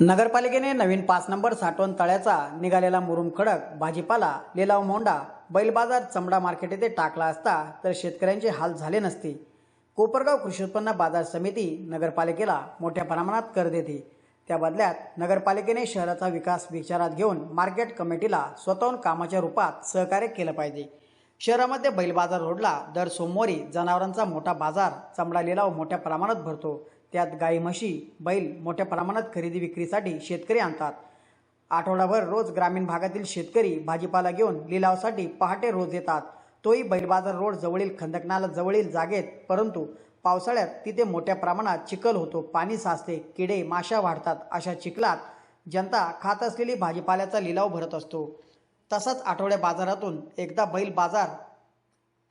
नगरपालिकेने नवीन पाच नंबर साठवण तळ्याचा निघालेला मुरुम खडक भाजीपाला लिलाव मोंडा बैल बाजार चमडा मार्केट येथे टाकला असता तर शेतकऱ्यांचे हाल झाले नसते. कोपरगाव कृषी उत्पन्न बाजार समिती नगरपालिकेला मोठ्या प्रमाणात कर देते. त्या बदल्यात नगरपालिकेने शहराचा विकास विचारात घेऊन मार्केट कमिटीला स्वतःहून कामाच्या रूपात सहकार्य केलं पाहिजे. शहरामध्ये बैल बाजार रोडला दर सोमवारी जनावरांचा मोठा बाजार चमडा लिलाव मोठ्या प्रमाणात भरतो. त्यात गाई म्हशी बैल मोठ्या प्रमाणात खरेदी विक्रीसाठी शेतकरी आणतात. आठवडाभर रोज ग्रामीण भागातील शेतकरी भाजीपाला घेऊन लिलावासाठी पहाटे रोज येतात. तोही बैल बाजार रोड जवळील खंदकनाला जवळील जागेत परंतु पावसाळ्यात तिथे मोठ्या प्रमाणात चिखल होतो पाणी साचते किडे माशा वाढतात अशा चिखलात जनता खात असलेली भाजीपाल्याचा लिलाव भरत असतो. तसाच आठवड्या बाजारातून एकदा बैल बाजार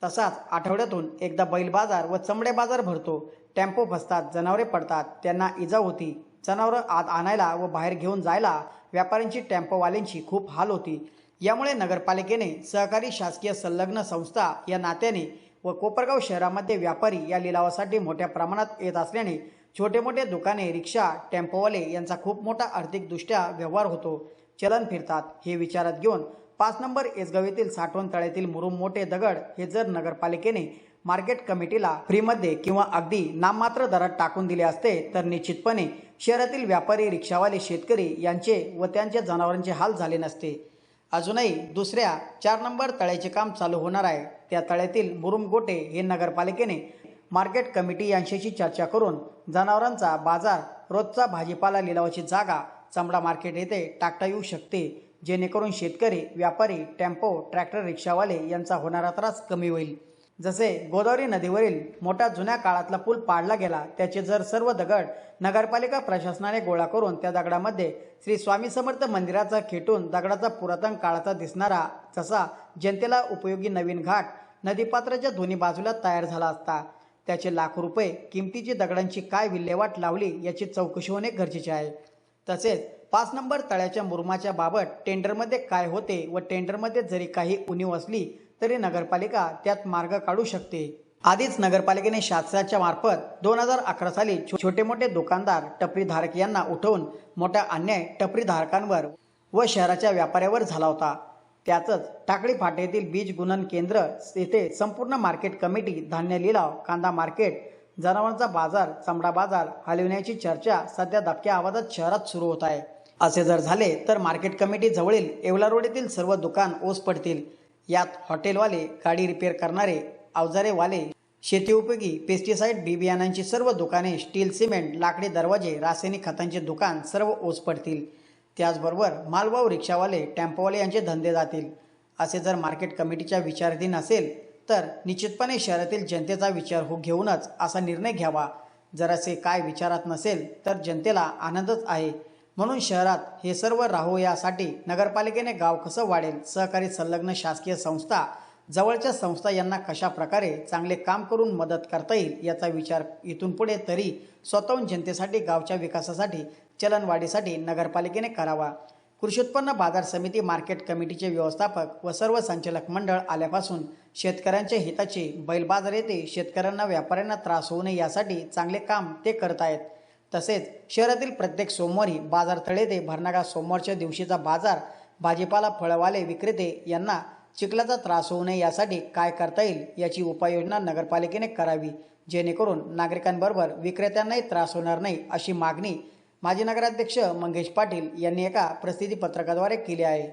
तसाच आठवड्यातून एकदा बैल बाजार व चमडे बाजार भरतो. टेम्पो फसतात जनावरे पडतात त्यांना इजा होती. जनावरं आत आणायला व बाहेर घेऊन जायला व्यापाऱ्यांची टेम्पोवाल्यांची खूप हाल होती. यामुळे नगरपालिकेने सहकारी शासकीय संलग्न संस्था या नात्याने व कोपरगाव शहरामध्ये व्यापारी या लिलावासाठी मोठ्या प्रमाणात येत असल्याने छोटे मोठे दुकाने रिक्षा टेम्पोवाले यांचा खूप मोठा आर्थिकदृष्ट्या व्यवहार होतो. चलन फिरतात हे विचारात घेऊन पाच नंबर एसगाव येथील साठवण तळ्यातील मुरुम मोठे दगड हे जर नगरपालिकेने मार्केट कमिटीला फ्रीमध्ये किंवा अगदी नाममात्र दरात टाकून दिले असते तर निश्चितपणे शहरातील व्यापारी रिक्षावाले शेतकरी यांचे व त्यांच्या जनावरांचे हाल झाले नसते. अजूनही दुसऱ्या चार नंबर तळ्याचे काम चालू होणार आहे. त्या तळ्यातील मुरुम गोटे हे नगरपालिकेने मार्केट कमिटी यांच्याशी चर्चा करून जनावरांचा बाजार रोजचा भाजीपाला लिलावाची जागा चमडा मार्केट येथे टाकता येऊ शकते जेणेकरून शेतकरी व्यापारी टेम्पो ट्रॅक्टर रिक्षावाले यांचा होणारा त्रास कमी होईल. जसे गोदावरी नदीवरील मोठा जुन्या काळातला पूल पाडला गेला त्याचे जर सर्व दगड नगरपालिका प्रशासनाने गोळा करून त्या दगडामध्ये श्री स्वामी समर्थ मंदिराचा खेटून दगडाचा पुरातन काळाचा दिसणारा जसा जनतेला उपयोगी नवीन घाट नदीपात्राच्या दोन्ही बाजूला तयार झाला असता त्याचे लाखो रुपये किमतीची दगडांची काय विल्हेवाट लावली याची चौकशी होणे गरजेचे आहे. तसेच पाच नंबर तळ्याच्या मुरमाच्या बाबत टेंडरमध्ये काय होते व टेंडरमध्ये जरी काही उणीव असली तरी नगरपालिका त्यात मार्ग काढू शकते. आधीच नगरपालिकेने शासनाच्या मार्फत दोन हजार अकरा साली छो- छोटे मोठे दुकानदार टपरीधारक यांना उठवून मोठा अन्याय टपरीधारकांवर व शहराच्या व्यापाऱ्यावर झाला होता. त्यातच टाकळी फाट्यातील बीज गुणन केंद्र येथे संपूर्ण मार्केट कमिटी धान्य लिलाव कांदा मार्केट जनावरांचा बाजार चमडा बाजार हलविण्याची चर्चा सध्या दबक्या आवाजात शहरात सुरू होत आहे. असे जर झाले तर मार्केट कमिटी जवळील येवला रोड येथील सर्व दुकान ओस पडतील. यात हॉटेलवाले गाडी रिपेअर करणारे अवजारेवाले शेती उपयोगी पेस्टिसाइड बी बियाणांची सर्व दुकाने स्टील सिमेंट लाकडी दरवाजे रासायनिक खतांचे दुकान सर्व ओस पडतील. त्याचबरोबर मालवाहू रिक्षावाले टेम्पोवाले यांचे धंदे जातील. असे जर मार्केट कमिटीच्या विचाराधीन असेल तर निश्चितपणे शहरातील जनतेचा विचार हो घेऊनच असा निर्णय घ्यावा. जर असे काय विचारात नसेल तर जनतेला आनंदच आहे. म्हणून शहरात हे सर्व राहो यासाठी नगरपालिकेने गाव कसं वाढेल सहकारी संलग्न शासकीय संस्था जवळच्या संस्था यांना कशा प्रकारे चांगले काम करून मदत करता येईल याचा विचार इथून पुढे तरी स्वतःहून जनतेसाठी गावच्या विकासासाठी चलनवाढीसाठी नगरपालिकेने करावा. कृषी उत्पन्न बाजार समिती मार्केट कमिटीचे व्यवस्थापक व सर्व संचालक मंडळ आल्यापासून शेतकऱ्यांच्या हिताचे बैलबाजार येते येथे शेतकऱ्यांना व्यापाऱ्यांना त्रास होऊ नये यासाठी चांगले काम ते करत आहेत तसेच शहरातील प्रत्येक सोमवारी बाजार तळे ते भरणागा सोमवारच्या दिवशीचा बाजार भाजीपाला फळवाले विक्रेते यांना चिखलाचा त्रास होऊ नये यासाठी काय करता येईल याची उपाययोजना नगरपालिकेने करावी जेणेकरून नागरिकांबरोबर विक्रेत्यांनाही त्रास होणार नाही अशी मागणी माजी नगराध्यक्ष मंगेश पाटील यांनी एका प्रसिद्धी पत्रकाद्वारे केली आहे.